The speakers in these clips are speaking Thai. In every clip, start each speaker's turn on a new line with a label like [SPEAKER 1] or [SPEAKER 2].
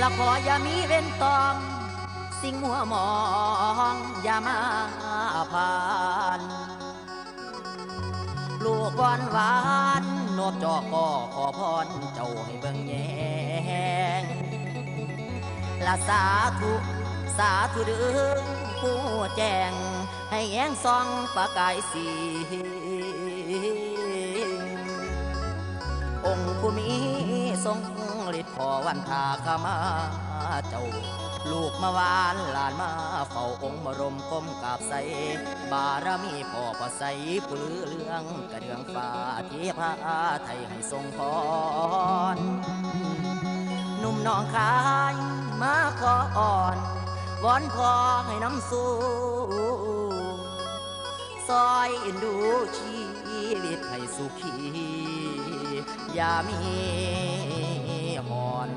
[SPEAKER 1] ละขออย่ามีเว้นตอมสิ่งมัวมองอย่ามาผ่านลูกบอนหวานนบจอกก็ขอพรเจ้าให้เบิ่งแยงละสาธุสาธุเด้อผู้แจ้งให้แยงซองประกายสีองค์ผู้มีทรง ฤทธิ์ขอวันทาขมาเจ้า ลูกมาวานหลานมาเฝ้าองค์บรมก้มกราบใส บารมีพ่อพอใสผู้ลือเรื่องกระเดืองฟ้าที่พาไทยให้ทรงพรหนุ่มน้องคายมาขออ่อนวอนขอให้น้ำสู้ซอยเอ็นดูชีวิตให้สุขีอย่ามี หอน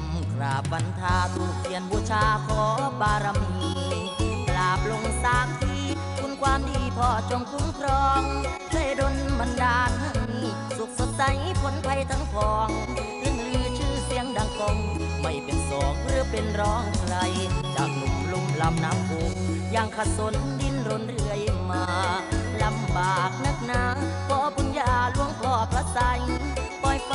[SPEAKER 1] มกราบบันทาถูกเทียนบูชาขอบารมีกราบลงสามท พ่อจงคุ้มครองช่วยดลบันดาลให้สุขสดใสพ้นภัยทั้งปวงเรื่องลือชื่อเสียงดังกองไม่เป็นสองหรือเป็นร้องใคร จากหนุ่มลุ่มลำน้ำพุงยังขสนดิ้นรนเรื่อยมาลำบากนักหนาขอบุญญาหลวงพ่อพระไสปล่อยไฟ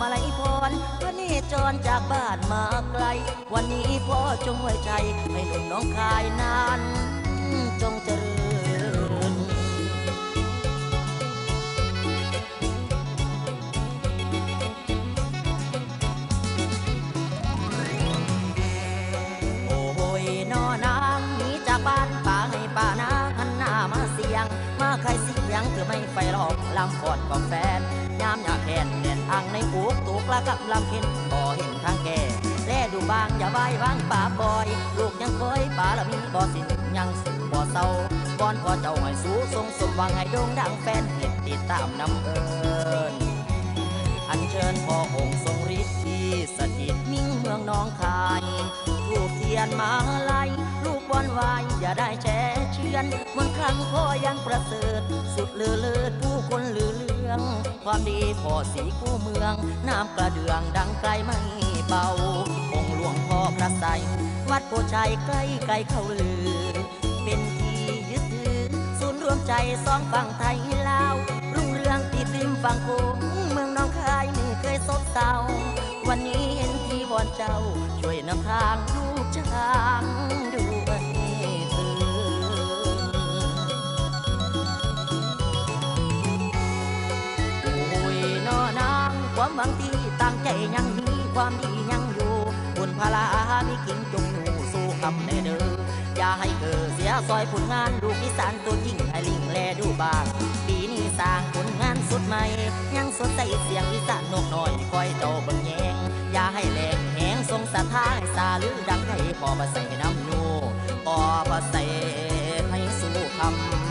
[SPEAKER 1] มาลัยพรพระเนจรจากบ้านมาไกล วันนี้พ่อจงไว้ใจให้หนุ่มน้องคายนานจงเจริ สียงเธอไม่ไฟหลอกลำกอดกับแฟนยามอยากแค้นเด่นอังในอุกตุกละกับลำเข็นบ่เห็นทางแก่แลดูบางอย่าใบายวางป่าบอย ลูกยังคยป่าละมีบ่สิ้นยังสู่บ่เศร้าบอนพอเจ้าให้สู้ทรงสมหวังให้โด่งดังแฟนเห็นติดตามน้ำเอิญอัญเชิญพ่อองค์ทรงฤทธิ์ที่สถิตมิ่งเมืองน้องคายถูกเทียนมาลายลูกบ อลวายอย่าได้แช่เชือนมนครั้งพ่อยังประเสริฐ สุดเลือเลิศผู้คนลือเลือง ความดีพ่อสีกู้เมือง น้ำกระเดืองดังไกลไม่เบา องหลวงพ่อพระไสวัดโพชัยใกล้ไกลเข้าลือ เป็นที่ยึดถือ ศูนย์รวมใจสองฝั่งไทยลาว รุ่งเรืองติดริมฝั่งโขงเมืองน้องคายไม่เคยซบเศร้าวันนี้เห็นที่บอนเจ้า ช่วยนำทางลูกช้าง ความหวังทีตั้งใจยังมีความดียังอยู่บุญพลามีกิ่งจงอยู่สู้คำในเด้ออย่าให้เกิดเสียซอยผลงานลูกอีสานตัวจริงให้ลิงแลดูบาง ปีนี้สร้างผลงานสุดใหม่ ยังสดใสเสียงอีสานนกน้อยคอยเจ้าเบิ่งแยงอย่าให้แหลกแหงทรงสะท้ายสาลือดังให้พอมาใส่น้ำนูพอมาใส่ให้สู้คำ